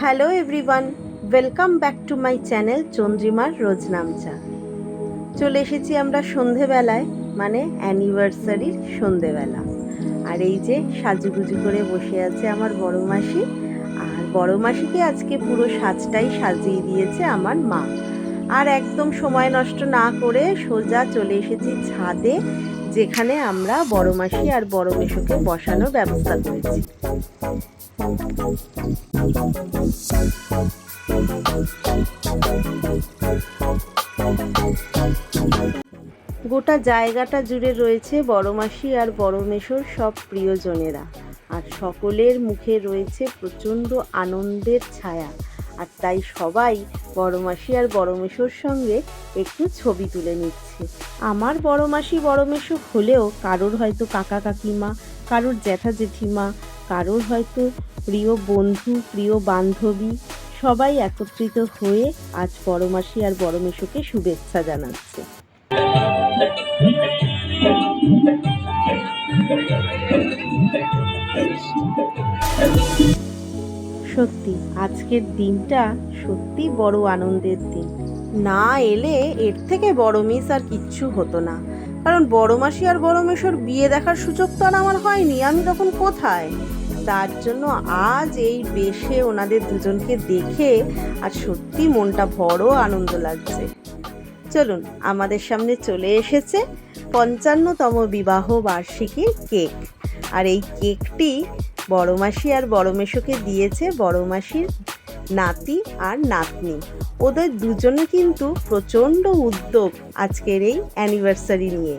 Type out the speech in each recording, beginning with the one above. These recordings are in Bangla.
Hello everyone, welcome back to my channel চন্দ্রিমার রোজ নামচা। চলে এসেছি আমরা সন্ধেবেলায় মানে অ্যানিভার্সারির সন্ধেবেলা। আর এই যে সাজুগুজু করে বসে আছে আমার বড় মাসি, আর বড় মাসিকে আজকে পুরো সাজটাই সাজিয়ে দিয়েছে আমার মা। আর একদম সময় নষ্ট না করে সোজা চলে এসেছি ছাদে, যেখানে আমরা বড় মাসি আর বড় মেশোকে বসানোর ব্যবস্থা করেছি। গোটা জায়গাটা জুড়ে রয়েছে বড় মাসি আর বড় মেশোর সব প্রিয়জনেরা। আর সকলের মুখে রয়েছে প্রচণ্ড আনন্দের ছায়া। আর তাই সবাই বড় মাসি আর বড় মেশোর সঙ্গে একটু ছবি তুলে নিচ্ছে। আমার বড় মাসি বড় হলেও কারোর হয়তো কাকা কাকিমা, কারোর জ্যাঠা জেঠিমা কারোর হয়তো প্রিয় বন্ধু, প্রিয় বান্ধবী, সবাই একত্রিত হয়ে আজ বড় মাসি আর বড় মেশোকে শুভেচ্ছা জানাচ্ছে। সত্যি, আজকের দিনটা সত্যি বড় আনন্দের দিন। না এলে এর থেকে বড় মিস আর কিচ্ছু হতো না। কারণ বড় মাসি আর বড় মেশোর বিয়ে দেখার সুযোগ তো আর আমার হয়নি। আমি তখন কোথায়? তার জন্য আজ এই বেশে ওনাদের দুজনকে দেখে আর সত্যি মনটা বড় আনন্দ লাগছে। চলুন, আমাদের সামনে চলে এসেছে পঞ্চান্নতম বিবাহ বার্ষিকীর কেক। আর এই কেকটি বড় মাসি আর বড় মেশোকে দিয়েছে বড় মাসির নাতি আর নাতনি। ওদের দুজনে কিন্তু প্রচণ্ড উদ্যোগ আজকের এই অ্যানিভার্সারি নিয়ে।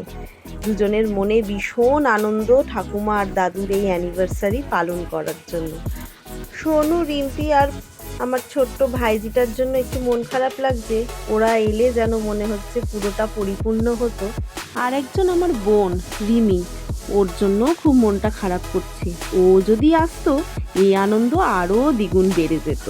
দুজনের মনে ভীষণ আনন্দ ঠাকুমা আর দাদুর এই অ্যানিভার্সারি পালন করার জন্য। সোনু, রিম্পি আর আমার ছোট্ট ভাইজিটার জন্য একটু মন খারাপ লাগছে। ওরা এলে যেন মনে হচ্ছে পুরোটা পরিপূর্ণ হতো। আর একজন আমার বোন, রিমি, ওর জন্য খুব মনটা খারাপ করছে। ও যদি আসতো, এই আনন্দ আরও দ্বিগুণ বেড়ে যেত।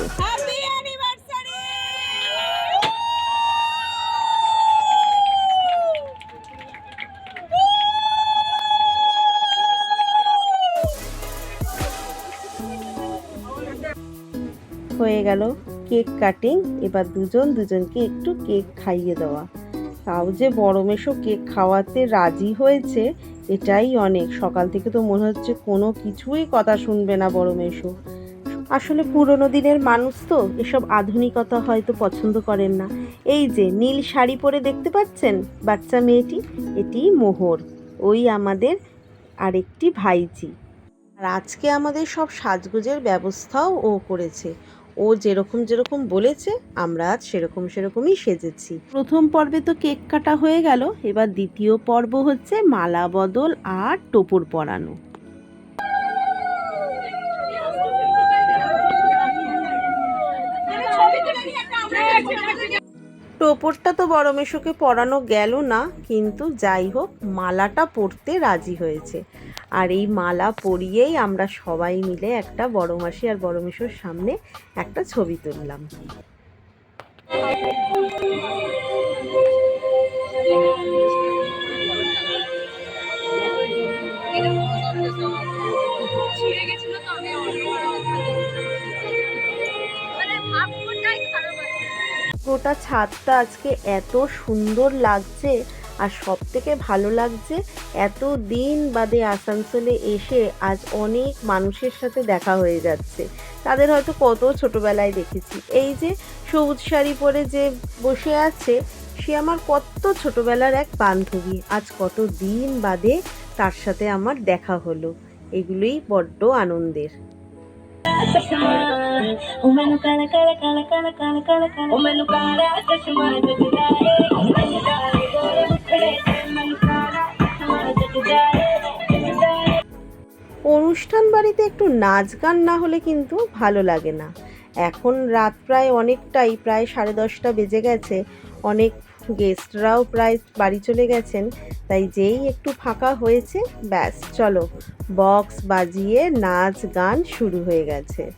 হয়ে গেল কেক কাটিং। এবার দুজন দুজনকে একটু কেক খাইয়ে দেওয়া। তাও যে বড় মেশো কেক খাওয়াতে রাজি হয়েছে, এটাই অনেক। সকাল থেকে তো মনে হচ্ছে কোনো কিছুই কথা শুনবে না বড় মেশো আসলে পুরোনো দিনের মানুষ তো, এসব আধুনিকতা হয়তো পছন্দ করেন না। এই যে নীল শাড়ি পরে দেখতে পাচ্ছেন বাচ্চা মেয়েটি? এটি মোহর, ওই আমাদের আরেকটি ভাইজি আর আজকে আমাদের সব সাজগোজের ব্যবস্থাও ও করেছে। ও যেরকম যেরকম বলেছে, আমরা আজ সেরকম সেরকমই সেজেছি। প্রথম পর্বে তো কেক কাটা হয়ে গেল, এবার দ্বিতীয় পর্ব হচ্ছে মালা বদল আর টোপর পরানো। টোপরটা তো বড় মেশোকে পরানো গেল না, কিন্তু যাই হোক, মালাটা পরতে রাজি হয়েছে। আর এই মালা পরিয়েই আমরা সবাই মিলে একটা বড় মাসি আর বড় মেশোর সামনে একটা ছবি তুললাম। গেছিল তো আমি গোটা ছাদটা আজকে এত সুন্দর লাগছে আর সব থেকে ভালো লাগছে এত দিন বাদে আসানসোলে এসে আজ অনেক মানুষের সাথে দেখা হয়ে যাচ্ছে। তাদের হয়তো কত ছোটবেলায় দেখেছি। এই যে সবুজ শাড়ি পরে যে বসে আছে, সে আমার কত ছোটবেলার এক বান্ধবী। আজ কত দিন বাদে তার সাথে আমার দেখা হলো। এগুলোই বড্ড আনন্দের। অনুষ্ঠান বাড়িতে একটু নাচ গান না হলে কিন্তু ভালো লাগে না। এখন রাত প্রায় অনেকটাই, প্রায় সাড়ে দশটা বেজে গেছে। অনেক গেস্টরাও প্রায় বাড়ি চলে গেছেন, তাই যেই একটু ফাঁকা হয়েছে, ব্যাস, চলো। বক্স বাজিয়ে নাচ গান শুরু হয়ে গেছে।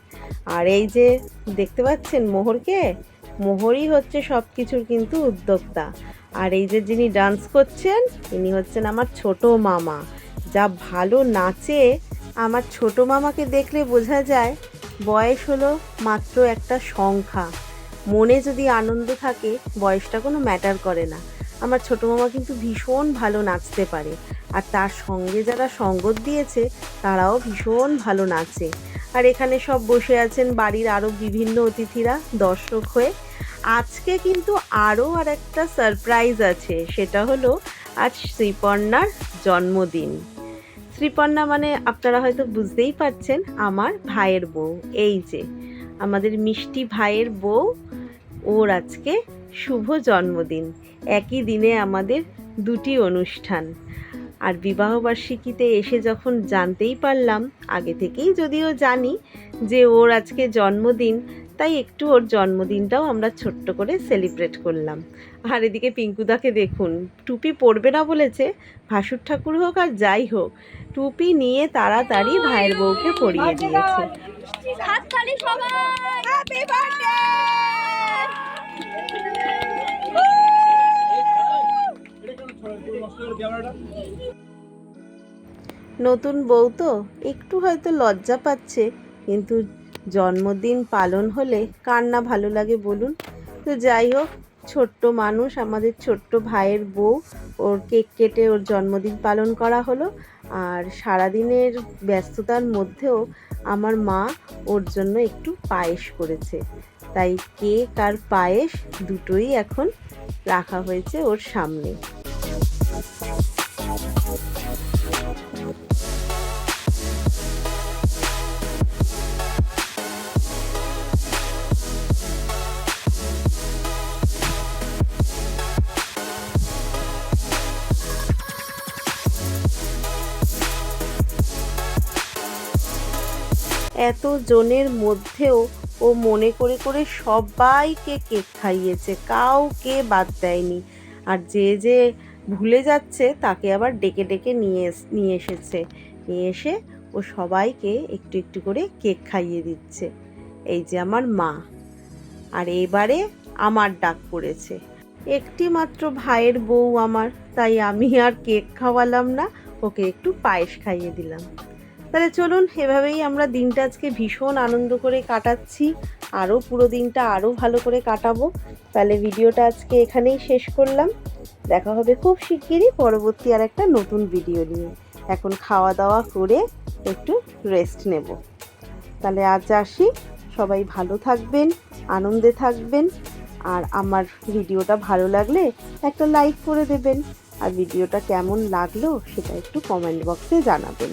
আর এই যে দেখতে পাচ্ছেন মোহরকে? মোহরই হচ্ছে সব কিছুর কিন্তু উদ্যোক্তা। আর এই যে যিনি ডান্স করছেন, ইনি হচ্ছেন আমার ছোট মামা। যা ভালো নাচে, আমার ছোট মামাকে দেখলে বোঝা যায়, বয়স হলো মাত্র একটা সংখ্যা। মনে যদি আনন্দ থাকে, বয়সটা কোনো ম্যাটার করে না। আমার ছোটো মামা কিন্তু ভীষণ ভালো নাচতে পারে। আর তার সঙ্গে যারা সঙ্গত দিয়েছে, তারাও ভীষণ ভালো নাচে। আর এখানে সব বসে আছেন বাড়ির আরও বিভিন্ন অতিথিরা, দর্শক হয়ে। আজকে কিন্তু আরও আর একটা সারপ্রাইজ আছে, সেটা হলো আজ শ্রীপর্ণার জন্মদিন। শ্রীপর্ণা মানে আপনারা হয়তো বুঝতেই পারছেন, আমার ভাইয়ের বউ। এই যে, আমাদের মিষ্টি ভাইয়ের বউ ওর আজকে শুভ জন্মদিন। একই দিনে আমাদের দুটি অনুষ্ঠান। আর বিবাহবার্ষিকীতে এসে যখন জানতেই পারলাম, আগে থেকেই যদিও জানি যে ওর আজকে জন্মদিন, তাই একটু ওর জন্মদিনটাও আমরা ছোট্ট করে সেলিব্রেট করলাম। আর এদিকে পিঙ্কুদাকে দেখুন, টুপি পরবে না বলেছে, ভাসুর ঠাকুর হোক আর যাই হোক, টুপি নিয়ে তাড়াতাড়ি ভাইয়ের বউকে পরিয়ে দিয়েছে। নতুন বউ তো একটু হয়তো লজ্জা পাচ্ছে, কিন্তু জন্মদিন পালন হলে কার না ভালো লাগে বলুন? তো যাই হোক, ছোট্ট মানুষ, আমাদের ছোট্ট ভাইয়ের বউ, ওর কেক কেটে ওর জন্মদিন পালন করা হলো। আর সারাদিনের ব্যস্ততার মধ্যেও আমার মা ওর জন্য একটু পায়েস করেছে। তাই কেক আর পায়েস দুটোই এখন রাখা হয়েছে ওর সামনে। এত জনের মধ্যেও ও মনে করে করে সবাইকে কেক খাইয়েছে, কাউকে বাদ দেয়নি। আর যে যে ভুলে যাচ্ছে, তাকে আবার ডেকে ডেকে নিয়ে নিয়ে এসেছে। নিয়ে এসে ও সবাইকে একটু একটু করে কেক খাইয়ে দিচ্ছে। এই যে আমার মা। আর এবারে আমার ডাক পড়েছে। একটি মাত্র ভাইয়ের বউ আমার, তাই আমি আর কেক খাওয়ালাম না, ওকে একটু পায়েস খাইয়ে দিলাম। তাহলে চলুন, এভাবেই আমরা দিনটা আজকে ভীষণ আনন্দ করে কাটাচ্ছি। আরও পুরো দিনটা আরও ভালো করে কাটাবো। তাহলে ভিডিওটা আজকে এখানেই শেষ করলাম। দেখা হবে খুব শিগগিরই পরবর্তী আর একটা নতুন ভিডিও নিয়ে। এখন খাওয়া দাওয়া করে একটু রেস্ট নেব। তাহলে আজ আসি। সবাই ভালো থাকবেন, আনন্দে থাকবেন। আর আমার ভিডিওটা ভালো লাগলে একটা লাইক করে দেবেন। আর ভিডিওটা কেমন লাগল সেটা একটু কমেন্ট বক্সে জানাবেন।